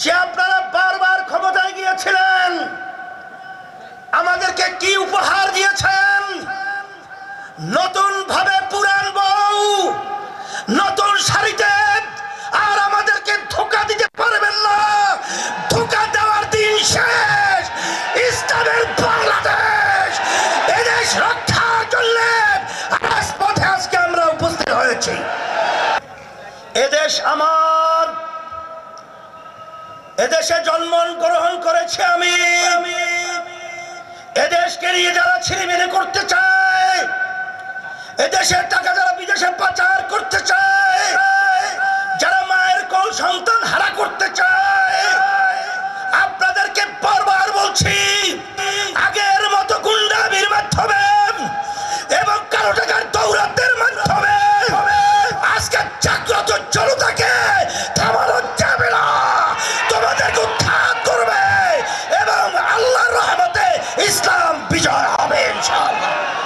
যে আপনারা বারবার ক্ষমতায় গিয়েছিলেন, আমাদেরকে কি উপহার দিয়েছেন? নতুন ভাবে পুরান বউ, নতুন শাড়িতে আর আমাদেরকে ধোকা দিতে পারবেন না। ধোকা দেওয়ার দিন শেষ। ইসলামের বাংলাদেশ, এদেশ রক্ষা করলে রাজপথে আজকে আমরা উপস্থিত হয়েছি। এদেশ আমার এদেশে জন্ম গ্রহণ করেছে আমি। এদেশকে নিয়ে যারা ছিনিমিনি করতে চায়, এদেশের টাকা যারা বিদেশে পাচার করতে চায়, যারা মায়ের সন্তান বিজয় হবে ইনশাআল্লাহ।